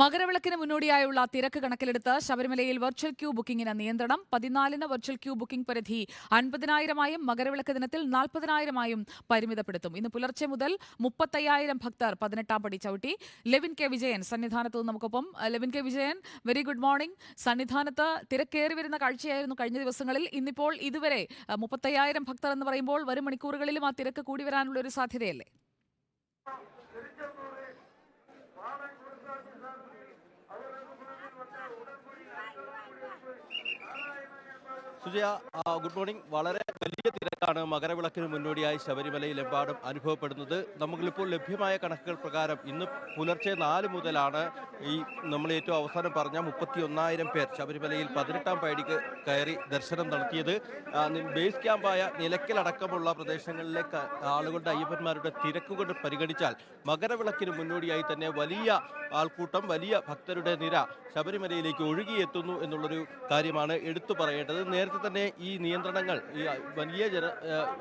മകരവിളക്കിന് മുന്നോടിയായുള്ള തിരക്ക് കണക്കിലെടുത്ത് ശബരിമലയിൽ വെർച്വൽ ക്യൂ ബുക്കിംഗിന് നിയന്ത്രണം. പതിനാലിന് വെർച്വൽ ക്യൂ ബുക്കിംഗ് പരിധി അൻപതിനായിരമായും മകരവിളക്ക് ദിനത്തിൽ നാൽപ്പതിനായിരമായും പരിമിതപ്പെടുത്തും. ഇന്ന് പുലർച്ചെ മുതൽ മുപ്പത്തയ്യായിരം ഭക്തർ പതിനെട്ടാം പടി ചവിട്ടി. ലെവിൻ കെ വിജയൻ സന്നിധാനത്ത് നമുക്കൊപ്പം. Levin K Vijayan very good morning. സന്നിധാനത്ത് തിരക്കേറി വരുന്ന കാഴ്ചയായിരുന്നു കഴിഞ്ഞ ദിവസങ്ങളിൽ. ഇന്നിപ്പോൾ ഇതുവരെ മുപ്പത്തയ്യായിരം ഭക്തർ എന്ന് പറയുമ്പോൾ വരും മണിക്കൂറുകളിലും ആ തിരക്ക് കൂടി വരാനുള്ള ഒരു സാധ്യതയല്ലേ? Sujaya good morning. വളരെ വലിയ തിരക്കാണ് മകരവിളക്കിന് മുന്നോടിയായി ശബരിമലയിൽ ശബരിമലയിലെമ്പാടും അനുഭവപ്പെടുന്നത്. നമുക്കിപ്പോൾ ലഭ്യമായ കണക്കുകൾ പ്രകാരം ഇന്ന് പുലർച്ചെ നാല് മുതലാണ് ഈ നമ്മൾ ഏറ്റവും അവസാനം പറഞ്ഞ മുപ്പത്തി ഒന്നായിരം പേർ ശബരിമലയിൽ പതിനെട്ടാം പൈടിക്ക് കയറി ദർശനം നടത്തിയത്. ബേസ് ക്യാമ്പായ നിലയ്ക്കലടക്കമുള്ള പ്രദേശങ്ങളിലെ ആളുകളുടെ അയ്യപ്പന്മാരുടെ തിരക്കുകൾ പരിഗണിച്ചാൽ മകരവിളക്കിന് മുന്നോടിയായി തന്നെ വലിയ ആൾക്കൂട്ടം വലിയ ഭക്തരുടെ നിര ശബരിമലയിലേക്ക് ഒഴുകിയെത്തുന്നു എന്നുള്ളൊരു കാര്യമാണ് എടുത്തു പറയേണ്ടത്. നേരത്തെ തന്നെ ഈ നിയന്ത്രണങ്ങൾ ഈ വലിയ ജന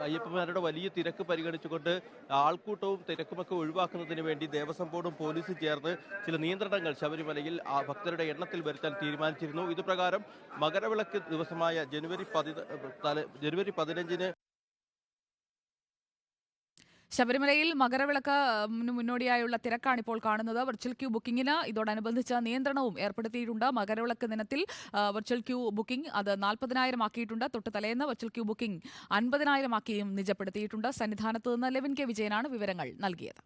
അയ്യപ്പന്മാരുടെ വലിയ തിരക്ക് പരിഗണിച്ചുകൊണ്ട് ആൾക്കൂട്ടവും തിരക്കുമൊക്കെ ഒഴിവാക്കുന്നതിന് വേണ്ടി ദേവസ്വം ബോർഡും പോലീസും ചേർന്ന് ചില നിയന്ത്രണങ്ങൾ ശബരിമലയിൽ ഭക്തരുടെ എണ്ണത്തിൽ വരുത്താൻ തീരുമാനിച്ചിരുന്നു. ഇതുപ്രകാരം മകരവിളക്ക് ദിവസമായ ജനുവരി പതി ജനുവരി പതിനഞ്ചിന് ശബരിമലയിൽ മകരവിളക്ക് മുന്നോടിയായുള്ള തിരക്കാണ് ഇപ്പോൾ കാണുന്നത്. വെർച്വൽ ക്യൂ ബുക്കിങ്ങിന് ഇതോടനുബന്ധിച്ച നിയന്ത്രണവും ഏർപ്പെടുത്തിയിട്ടുണ്ട്. മകരവിളക്ക് ദിനത്തിൽ വെർച്വൽ ക്യൂ ബുക്കിംഗ് അത് നാൽപ്പതിനായിരം ആക്കിയിട്ടുണ്ട്. തൊട്ട് തലേന്ന് വെർച്വൽ ക്യൂ ബുക്കിംഗ് അൻപതിനായിരം ആക്കിയും നിജപ്പെടുത്തിയിട്ടുണ്ട്. സന്നിധാനത്ത് നിന്ന് ലെവിൻ കെ. വിജയനാണ് വിവരങ്ങൾ നൽകിയത്.